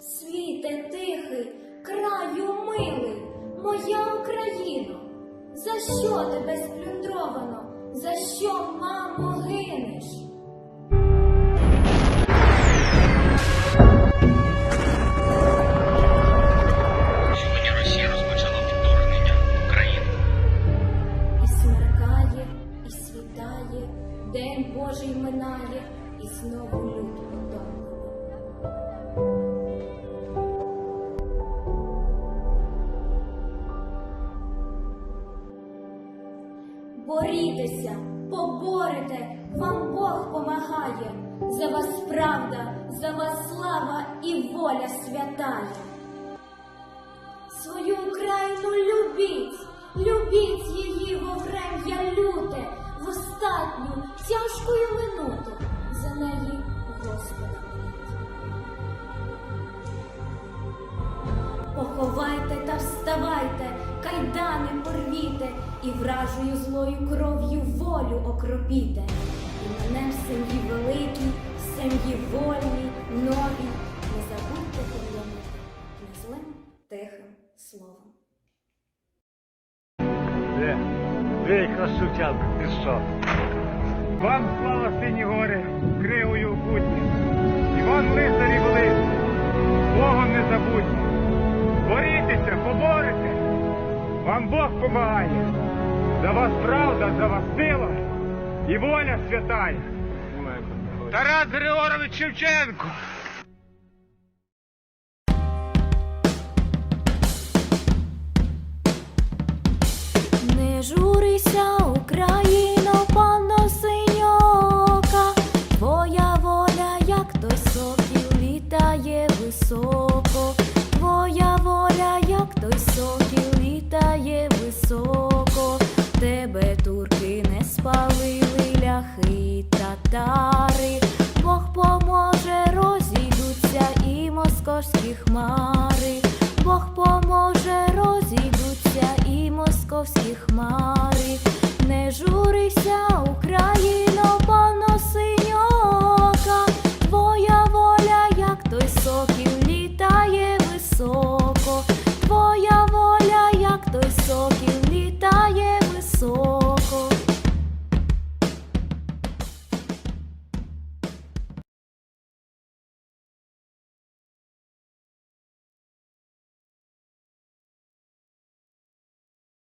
Світе тихий, краю милий, моя Україно, за що тебе сплюндровано, за що, мамо, гинеш? Сьогодні Росія розпочала вторгнення в Україну. І смеркає, і світає, день Божий минає, і знову люд утомлений. Борітеся, поборете, вам Бог помагає, за вас правда, за вас слава і воля святая. Свою Україну любіть, любіть її во врем'я люте, в остатню тяжкою минуту за неї Господа. Поховайте порвіте, і вражою злою кров'ю волю окропіте. І мене в сім'ї великій, в сім'ї вольній, новій, не забудьте поглянути незлим тихим словом. Де? Де якраз пішов. Вам слава сині гори, кривою Вам Бог помагає. За вас правда, за вас сила і воля святая. Тарас Григорович Шевченко. Не журися, тебе турки не спалили ляхи й